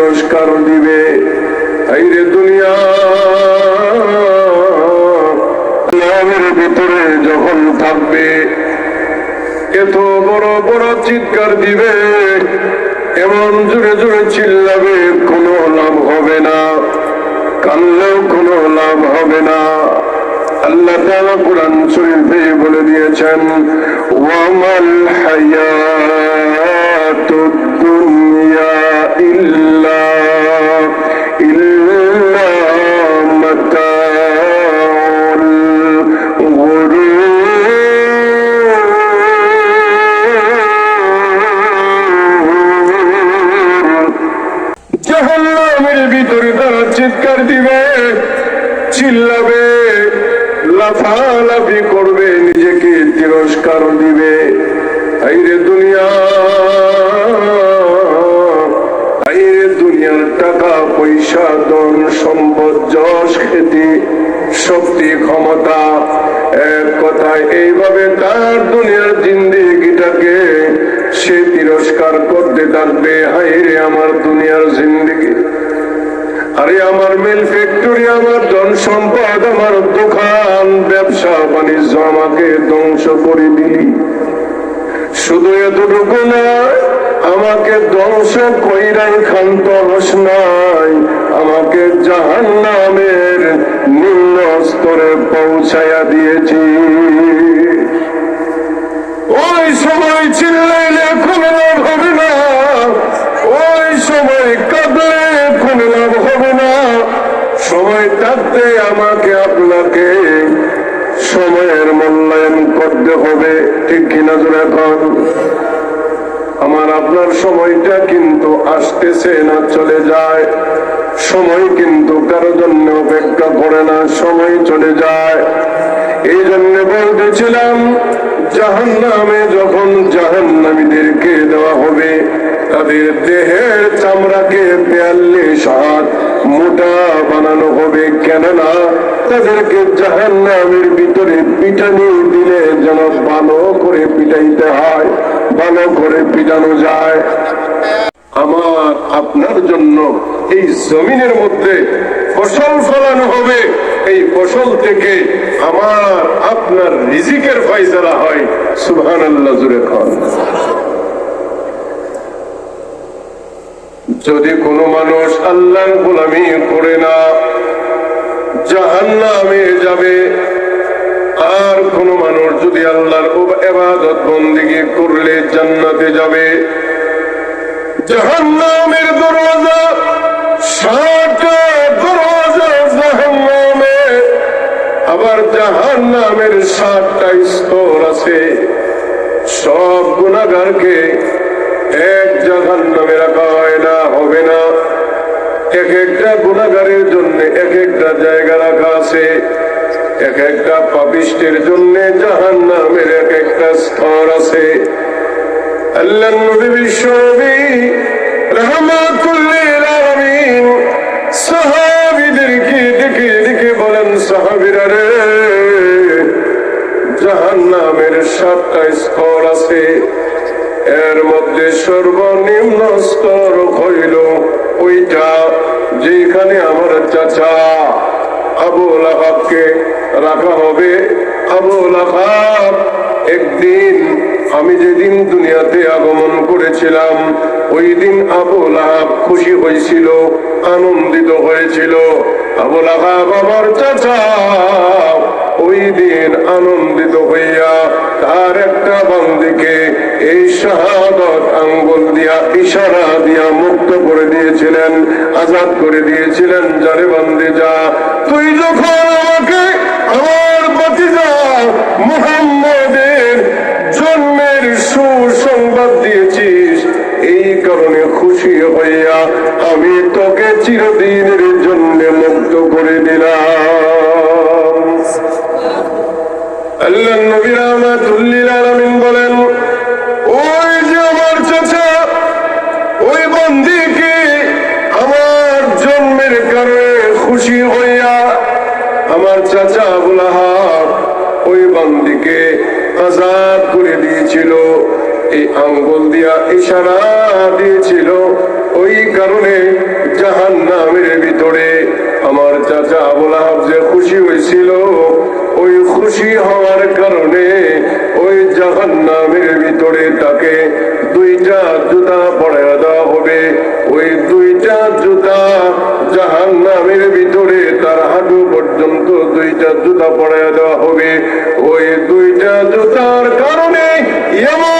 তিরস্কার দিবে। রে দুনিয়া। ভিতরে যখন থাকবে, এত বড় বড় চিৎকার দিবে, এমন জোরে জোরে চিল্লাবে, কোনো লাভ হবে না। কানলেও কোনো লাভ হবে না। আল্লাহ তাআলা কোরআন শরীফে বলে দিয়েছেন, ওয়ামাল হায়াতুদ দুনিয়া। দিবে চিল্লাবে, লাফালাফি করবে, নিজেকে তিরস্কার দিবে। আইরে দুনিয়া, আইরে দুনিয়ার টাকা, পয়সা, ধন, সম্পদ, যশ, খ্যাতি, শক্তি, ক্ষমতা, এক কথায় এইভাবে তার দুনিয়ার জিন্দিগিটাকে সে তিরস্কার করতে থাকবে। হাইরে আমার দুনিয়ার জিন্দিগি। আরে আমার মিল ফ্যাক্টরি আমার ধন সম্পদ আমার দোকান, ব্যবসা, বাণিজ্য আমাকে ধ্বংস করে দিলি। শুধু এতটুকু নয়, আমাকে ধ্বংস কইরাই খান্ত রস নাই। আমাকে জাহান নামের নিম্ন স্তরে পৌঁছাইয়া দিয়েছি। সময় আমাকে আপনাকে সময়ের মূল্যায়ন করতে হবে, ঠিক কিনা জোরে এখন আমার আপনার সময়টা কিন্তু আসতেছে না, চলে যায়। সময় কিন্তু কারও জন্য অপেক্ষা করে না, সময় চলে যায়। এই জন্য বলতেছিলাম জাহান নামে যখন জাহান্নামীদেরকে দেওয়া হবে, তাদের দেহের চামড়াকে বিয়াল্লিশ হাত মোটা বানানো হবে। কেননা তাদেরকে জাহান নামের ভিতরে পিটানি দিলে যেন ভালো করে পিটাইতে হয় ভালো করে পিটানো যায়। আমার আপনার জন্য এই জমিনের মধ্যে ফসল ফলানো হবে। এই ফসল থেকে আমার আপনার রিজিকের ফাইসালা হয়। সুবহান আল্লাহ জুড়ে খান যদি কোনো মানুষ আল্লাহর গোলামি করে না, জাহান্নামে যাবে। আর কোন মানুষ যদি আল্লাহর এবাদত বন্দিগি করলে জান্নাতে যাবে। জাহান্নামের দরওয়াজা ষাটটা দরওয়াজা জাহান্নামে। আবার স্তর আছে। সব গুণাগারকে এক জাহান্নামে রাখা হয় না হবে না। এক একটা গুণাগারের জন্য এক একটা জায়গা রাখা আছে। এক একটা পাপিষ্টের জন্য জাহান নামের এক একটা স্তর আছে। আল্লাহ নবী বিশ্বনবী রহমাতুল্লিল আলামিন সাহাবীদেরকে দেখে দেখে বলেন, সাহাবীরা রে জাহান নামের সাতটা স্তর আছে। এর মধ্যে সর্বনিম্ন স্তর হইল ওইটা যেখানে আমার চাচা আবুল আহাবকে রাখা হবে। আবুল আহাব একদিন আমি যেদিন দুনিয়াতে আগমন করেছিলাম ওই দিন আবুল আহাব খুশি হয়েছিল, আনন্দিত হয়েছিল। আবুল আহাব আমার চাচা ওই দিন আনন্দিত হইয়া তার একটা বন্দিকে এই শাহাদত আঙ্গুল দিয়া, ইশারা দিয়া মুক্ত করে দিয়েছিলেন, আজাদ করে দিয়েছিলেন যারে বন্দে যা। তুই যখন আমাকে আমার বাতিজা মুহাম্মদের জন্মের সুসংবাদ দিয়েছিস কারণে খুশি হইয়া আমি তোকে চিরদিনের জন্য মুক্ত করে দিলাম আল্লাহ নবী রহমাতুল্লিল আলামিন বলেন, ওই যে আমার চাচা, ওই বন্দিকে আমার জন্মের কারণে খুশি হইয়া আমার চাচা আবুল ওই বন্দিকে আজাদ করে আঙ্গুল দিয়া ইশারা দিয়েছিল। ওই কারণে জাহান নামের ভিতরে আমার চাচা আবুল যে খুশি হয়েছিল, ওই খুশি হওয়ার কারণে ওই জাহান নামের ভিতরে তাকে দুইটা জুতা পড়া দেওয়া হবে। ওই দুইটা জুতা জাহান নামের ভিতরে তার হাঁটু পর্যন্ত দুইটা জুতা পড়া দেওয়া হবে। ওই দুইটা জুতার কারণে এমন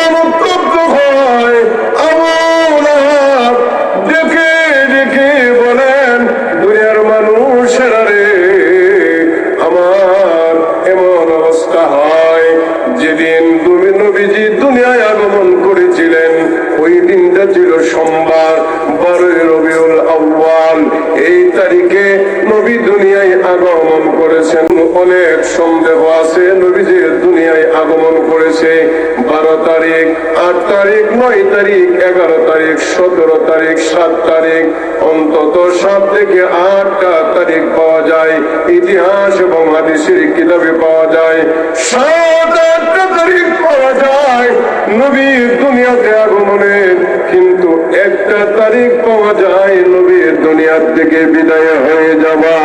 অনেক সন্দেহ আছে। নবীজির দুনিয়ায় আগমন করেছে বারো তারিখ, আট তারিখ, নয় তারিখ, এগারো তারিখ, সতেরো তারিখ, সাত তারিখ। অন্তত সাত থেকে আটটা তারিখ পাওয়া যায়। ইতিহাস এবং হাদিসের কিতাবে পাওয়া যায়। সাত, আটটা তারিখ পাওয়া যায় নবীর দুনিয়াতে আগমনের কিন্তু একটা তারিখ পাওয়া যায় নবীর দুনিয়ার থেকে বিদায় হয়ে যাওয়া।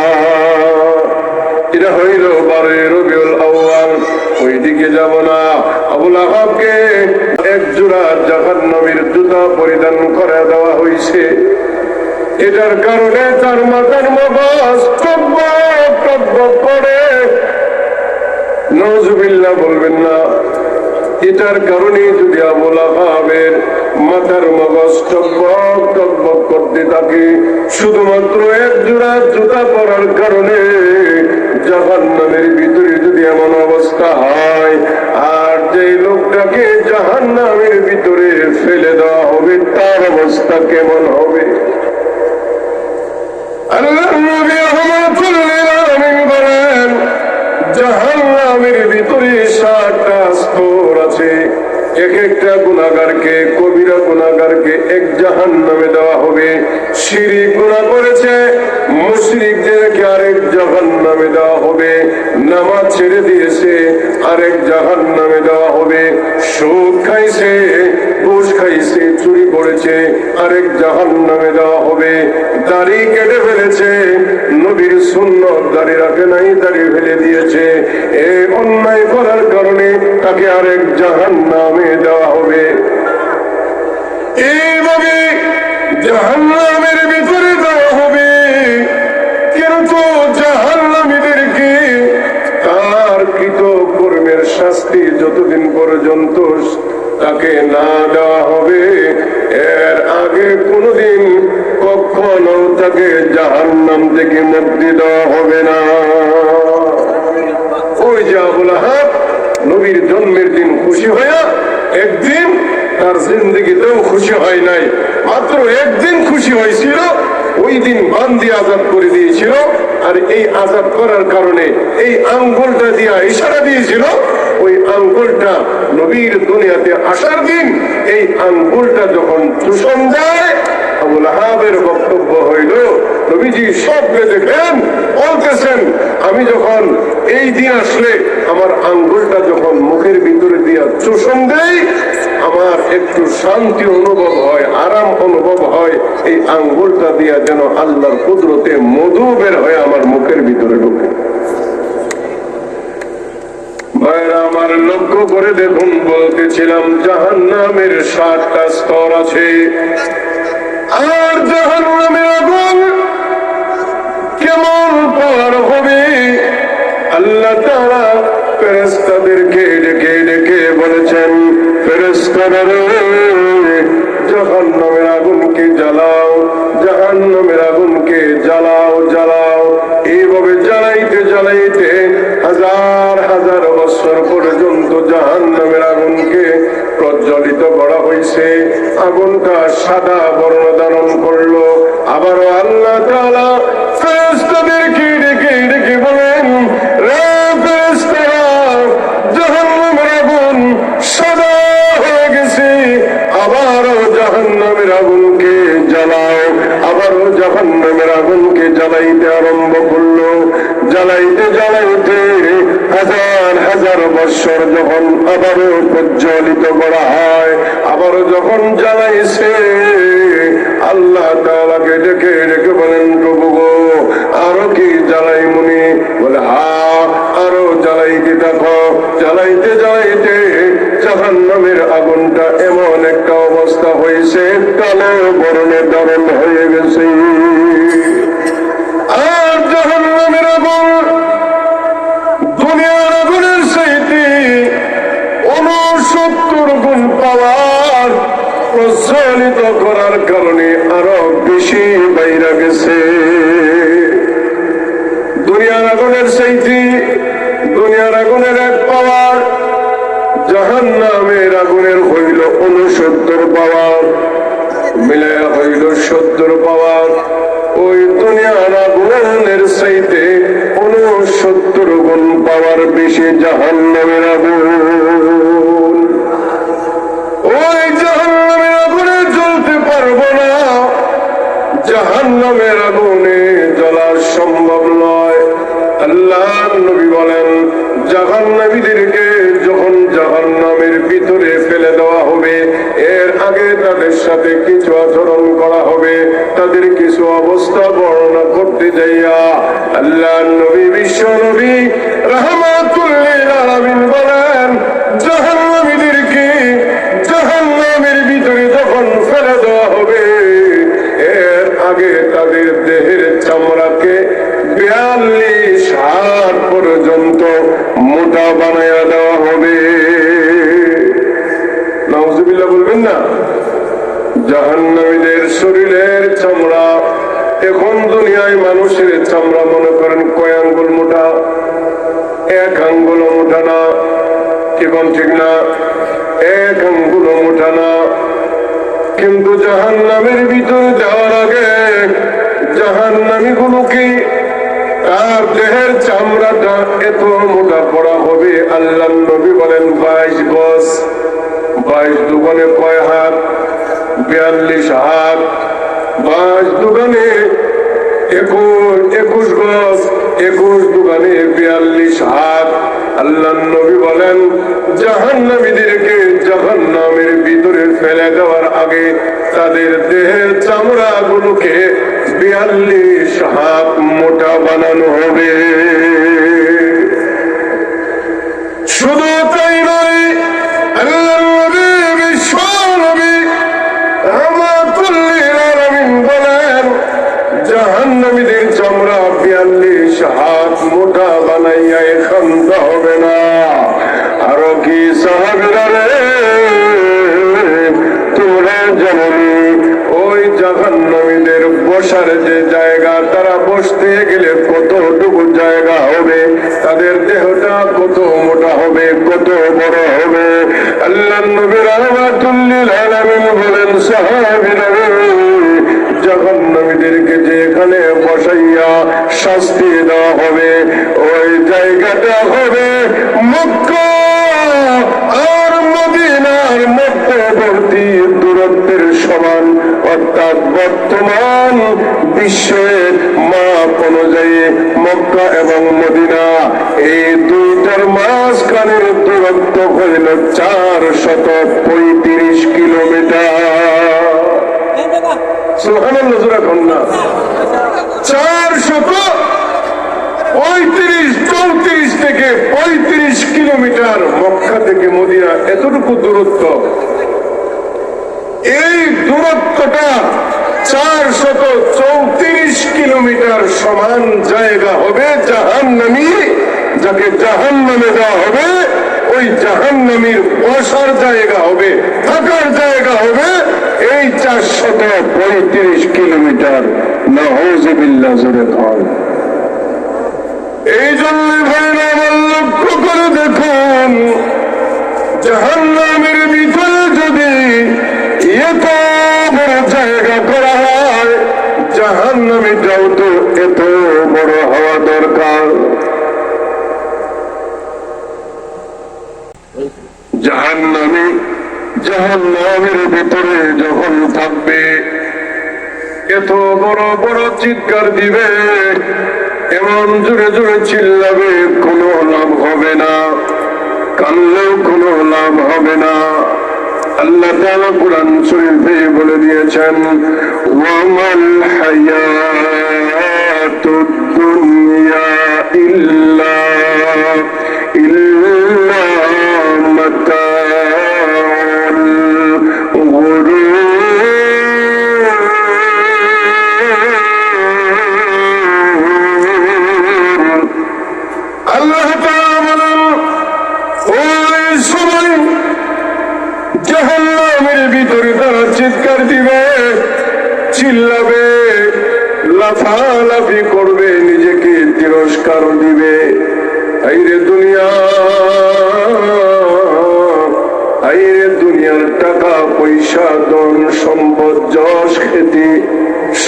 এটা হইল বারোই রবিউল আউয়াল ওই দিকে যাব না। আবুল আহাবকে এক জোড়া জাহান নবীর জুতা পরিধান করে দেওয়া হয়েছে এটার কারণে তার মগজ টকবক টকবক করে। নজুবিল্লা বলবেন না, এটার কারণে যদি আবুল আহাবের মাথার মগজ টকবক করতে থাকে, শুধুমাত্র এক জোড়া জুতা পরার কারণে জাহান নামের ভিতরে যদি এমন অবস্থা হয়, আর যে লোকটাকে জাহান নামের ভিতরে ফেলে দেওয়া হবে, তার অবস্থা কেমন হবে? জাহান্নামের ভিতরে ষাটটা স্তর আছে। এক একটা গুণাগারকে কবিরা গুণাগারকে এক জাহান নামে দেওয়া হবে। শিরিক গুণা করেছে, মুশরিকদেরকে আরেক জাহান নামে দেওয়া হবে, নামাজ ছেড়ে দিয়েছে, আরেক জাহান নামে দেওয়া হবে। সুদ খাইছে, ঘুষ খাইছে, চুরি করেছে, আরেক জাহান নামে দেওয়া হবে। দাড়ি কেটে ফেলেছে, নবীর সুন্নত দাড়ি রাখে নাই, দাড়ি ফেলে দিয়েছে। এই অন্যায় করার কারণে তাকে আরেক জাহান নামে দেওয়া হবে। এইভাবে জাহান নামের শাস্তি যতদিন পর্যন্ত তাকে না দেওয়া হবে, এর আগে কোনোদিন কখনো তাকে জাহান্নাম থেকে মুক্তি দেওয়া হবে না। ওই যে আবুল আহাব নবীর জন্মের দিন খুশি হইয়া একদিন তার জিন্দগিতেও খুশি হয় নাই, মাত্র একদিন খুশি হয়েছিল, ওই দিন বান্দি আজাদ করে দিয়েছিল, আর এই আজাদ করার কারণে এই আঙ্গুলটা দিয়া ইশারা দিয়েছিল আঙ্গুলটা নবীর দুনিয়াতে আসার দিন এই আঙ্গুলটা যখন চুষণ যায় আবুল আহাবের বক্তব্য হইল, নবীজি স্বপ্নে দেখেন বলতেছেন, আমি যখন এই দিন আসলে আমার আঙ্গুলটা যখন মুখের ভিতরে দিয়া চুষণ দেই, আমার একটু শান্তি অনুভব হয়, আরাম অনুভব হয়, এই আঙ্গুলটা দিয়া যেন আল্লাহর কুদরতে মধু বের হয়ে আমার মুখের ভিতরে ঢুকে। আমার লক্ষ্য করে দেখুন, বলতেছিলাম জাহান নামের স্তর আছে। আর জাহান নামের আগুন কেমন পার হবে? আল্লাহ তারা ডেকে ডেকে বলেছেন ফেরেস্তারা জাহান নামের আগুনকে জ্বালাও জাহান নামের আগুনকে জ্বালাও জ্বালাও। হাজার বছর পর্যন্ত জাহান নামের আগুনকে প্রজ্বলিত করা হয়েছে আগুনটা সাদা বর্ণ ধারণ করল, আবারও আবারও প্রজ্বলিত করা হয়। আবারও যখন জ্বালাইছে, আল্লাহ তাআলাকে ডেকে ডেকে বলেন, প্রভু গো, আরও কি জ্বালাই মুনি? বলে, হা, আরও জ্বালাইতে দেখো। জ্বালাইতে জ্বালাইতে জাহান্নামের আগুনটা এমন একটা অবস্থা হয়েছে কালো বরণে দারুণ হয়ে গেছে। পাওয়ার, মিলে হইল সত্তর পাওয়ার। ওই দুনিয়ার আগুনের চাইতে সত্তর গুণ পাওয়ার বেশি জাহান নামের আগুন। ওই জাহান নামের আগুনে জ্বলতে না। জাহান নামের আগুনে জ্বলা সম্ভব নয়। আল্লাহ নবী বলেন জাহান যখন জাহান নামের ভিতরে ফেলে দেওয়া হবে এ আগে তাদের সাথে কিছু আচরণ করা হবে, তাদের কিছু অবস্থা বর্ণনা করতে যাইয়া আল্লাহ নবী, বিশ্ব নবী রহমাতুল্লিল বলেন ভিতরে ফেলে দেওয়া হবে, এর আগে তাদের দেহের পর্যন্ত মোটা বানায়া দুনিয়ায় মানুষের চামড়া মনে করেন কয় আঙ্গুল মোটা, এক আঙ্গুল মোটা না, কি কোন ঠিক না? এক আঙ্গুল মোটা না। কিন্তু জাহান নামের ভিতরে যাওয়ার আগে জাহান নামী গুলোকে তার দেহের চামড়াটা এত মোটা পড়া হবে, আল্লাহ নবী বলেন, বাইশ গজ, বাইশ দোকানে কয় হাত? বিয়াল্লিশ হাত। বাইশ দোকানে একুশ একুশ গজ, একুশ দোকানে বিয়াল্লিশ হাত। আল্লাহ নবী বলেন, জাহান্নামীদেরকে জাহান্নামের ভিতরে ফেলে দেওয়ার আগে তাদের দেহের চামড়া গুলোকে বিয়াল্লিশ হাত মোটা বানানো হবে। জাহান্নামীদেরকে যে এখানে বসাইয়া শাস্তি দেওয়া হবে, ওই জায়গাটা হবে মক্কা। আর মদিনার মধ্যবর্তী দূরত্বের সমান, অর্থাৎ বর্তমান বিশ্বের মাপ অনুযায়ী মক্কা এবং মদিনা, এই দুইটার মাঝখানের দূরত্ব হইল চার শত এতটুকু দূরত্ব। এই দূরত্বটা চার শত চৌত্রিশ কিলোমিটার সমান জায়গা হবে জাহান নামি যাকে জাহান নামে দেওয়া হবে ওই জাহান নামির বসার জায়গা হবে, থাকার জায়গা হবে, এই চারশত পঁয়ত্রিশ কিলোমিটার। না নহজিবিল্লা জোরে ধর এই জন্য ভাইরা আমার লক্ষ্য করে দেখুন, জাহান্নামের ভিতরে যদি এত বড় জায়গা করা হয় জাহান্নামীটাও তো এত বড় হওয়া দরকার জাহান্নামী জাহান্নামের ভিতরে যখন থাকবে, এত বড় বড় চিৎকার দিবে, এমন জোরে জোরে চিল্লাবে, কোনো লাভ হবে না। কানলেও কোনো লাভ হবে না। আল্লাহ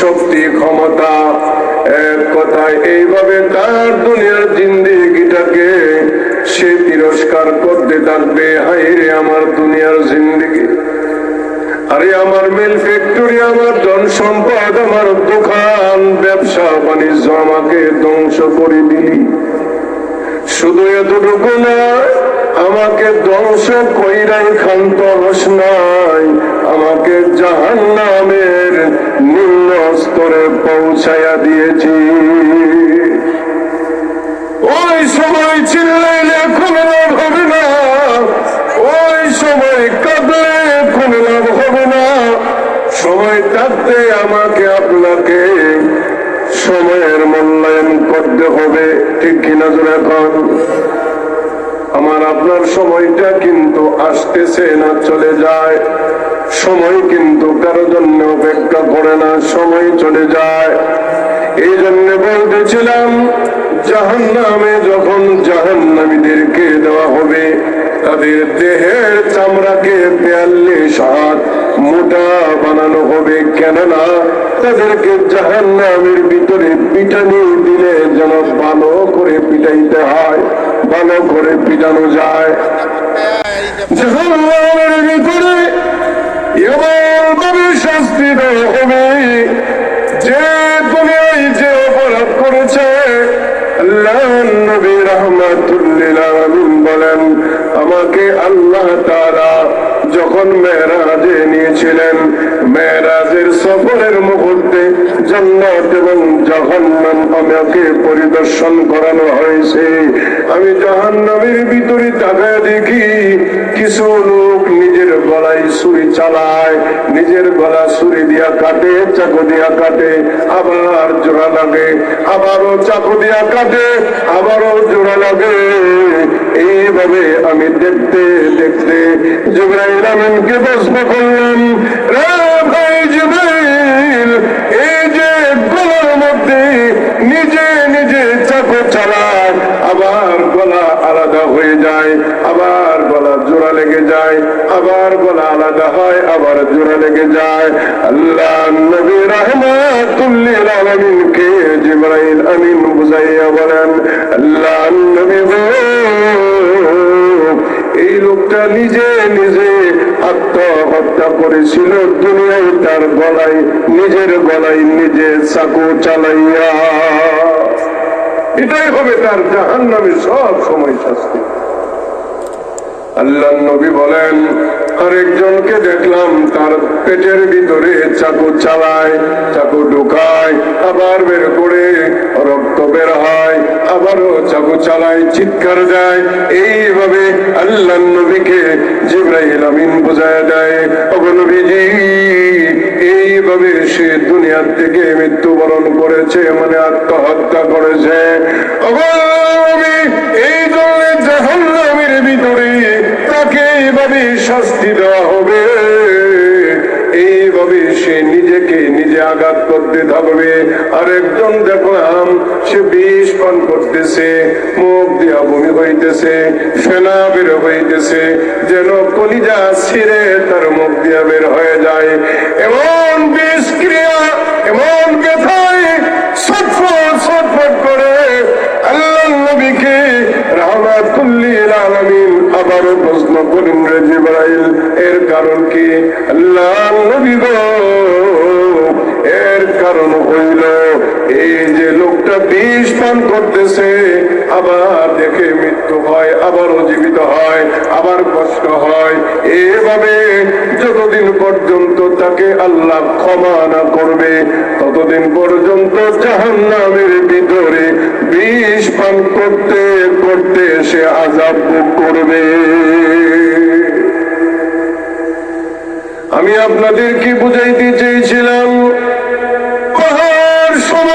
শক্তি, ক্ষমতা এক কথায় এইভাবে তার দুনিয়ার জিন্দিগিটাকে সে তিরস্কার করতে থাকবে। হাই রে আমার দুনিয়ার জিন্দগি। আরে আমার মিল ফ্যাক্টরি, আমার ধন সম্পদ, আমার দোকান, ব্যবসা, বাণিজ্য আমাকে ধ্বংস করে দিলি। শুধু এতটুকু নয়, আমাকে ধ্বংস কইরাই খান্ত হস নাই। আমাকে জাহান নামের নিম্ন স্তরে পৌঁছায়া দিয়েছি। ওই সময় চিল্লাইলে কোনো লাভ হবে না। ওই সময় কাঁদলে কোনো লাভ হবে না। সময় থাকতে আমাকে আপনাকে সময়ের মূল্যায়ন করতে হবে। ঠিক কিনা জোরে এখন আমার আপনার সময়টা কিন্তু আসতেছে না, চলে যায়। সময় কিন্তু কারও জন্য অপেক্ষা করে না, সময় চলে যায়। এই জন্য বলতেছিলাম জাহান নামে যখন জাহান নামীদেরকে দেওয়া হবে, তাদের দেহের চামড়াকে বিয়াল্লিশ হাত মোটা বানানো হবে। কেননা তাদেরকে জাহান নামের ভিতরে পিটানি দিলে যেন ভালো করে পিটাইতে হয়। ভালো করে পিটানো যায়। এমন শাস্তি দেওয়া হবে। যে দুনিয়ায় যে অপরাধ করেছে বলেন, আমাকে আল্লাহ তারা যখন মেয়েরাজে নিয়েছিলেন, মেয়েরাজের সফরের মুহূর্তে জান্নাত এবং জাহান্নাম আমাকে পরিদর্শন করানো হয়েছে। আমি জাহান্নামের ভিতরে তাকায় দেখি কিছু লোক নিজের গলায় ছুরি চালায়, নিজের গলা ছুরি দিয়া কাটে, চাকু দিয়া কাটে, আবার জোড়া লাগে, আবারও চাকু দিয়া কাটে, আবারও জোড়া লাগে। এইভাবে আমি দেখতে দেখতে জিব্রাইল আমিনকে প্রশ্ন করলাম রে ভাই জিব্রাইল এই মধ্যে নিজে নিজে চাকু চালায়, আবার গলা আলাদা হয়ে যায়, আবার গলা জোড়া লেগে যায়, আবার গলা আলাদা হয়, আবার জোড়া লেগে যায়। আল্লাহ নবী রহমাতুল্লিল আলামিনকে জিব্রাইল আমিন বুঝাইয়া বলেন, আল্লাহ নবী এই লোকটা নিজে নিজে আত্মহত্যা করেছিল দুনিয়ায় তার গলায়, নিজের গলায় নিজে চাকু চালাইয়া। এটাই হবে তার জাহান সব সময় শাস্তি। আল্লাহ নবী বলেন আরেকজনকে দেখলাম, তার পেটের ভিতরে চাকু চালায়, চাকু ঢুকায়, আবার বের করে রক্ত বের হয়, আবারও চাকু চালায়, চিৎকার দেয়। এইভাবে আল্লাহ নবীকে জিব্রাহিল আমিন বোঝায় দেয়। অবনবীজি এইভাবে সে দুনিয়ার থেকে মৃত্যুবরণ করেছে মানে আত্মহত্যা করেছে। অবনবী এই ধরনের জাহান্নামের ভিতরে তাকে এইভাবে শাস্তি দেওয়া হবে। এইভাবে সে নিজেকে নিজে আঘাত করতে থাকবে। আরেকজন দেখলাম, সে বিষ পান করতেছে, মুখ দিয়া বমি হইতেছে, ফেনা বের হইতেছে, যেন কলিজা ছিঁড়ে তার মুখ দিয়া বের হয়ে যায়। এমন বিষ ক্রিয়া এমন ব্যথায় আবারও প্রশ্ন করেন রে জিবরাইল, এর কারণ কি? আল্লাহ নবী এর কারণ হইল এই যে লোকটা বিষ পান করতেছে, আবার দেখে আবারও জীবিত হয়, আবার কষ্ট হয়। এভাবে যতদিন পর্যন্ত তাকে আল্লাহ ক্ষমা না করবে, ততদিন পর্যন্ত জাহান্নামের ভিতরে বিষ পান করতে করতে সে আজাব করবে। আমি আপনাদেরকে বুঝাইতে চেয়েছিলাম, পাহাড় সম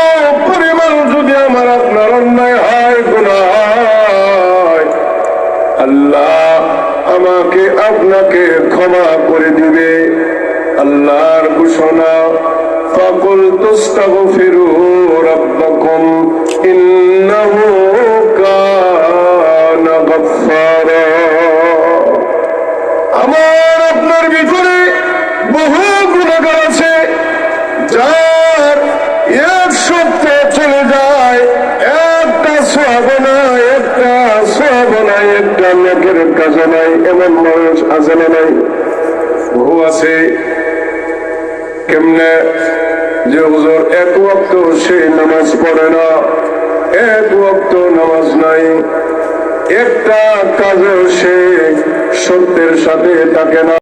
পরিমাণ যদি আমার আপনার অন্যায় হয় গুণা আল্লাহ আমাকে আপনাকে ক্ষমা করে দিবে। আল্লাহর ঘোষণা সকল তুস্তাগফিরু রাব্বাকুম বহু আছে কেমনে যে হুজুর এক ওয়াক্ত সে নামাজ পড়ে না, এক ওয়াক্ত নামাজ নাই। একটা কাজেও সে সত্যের সাথে থাকে না।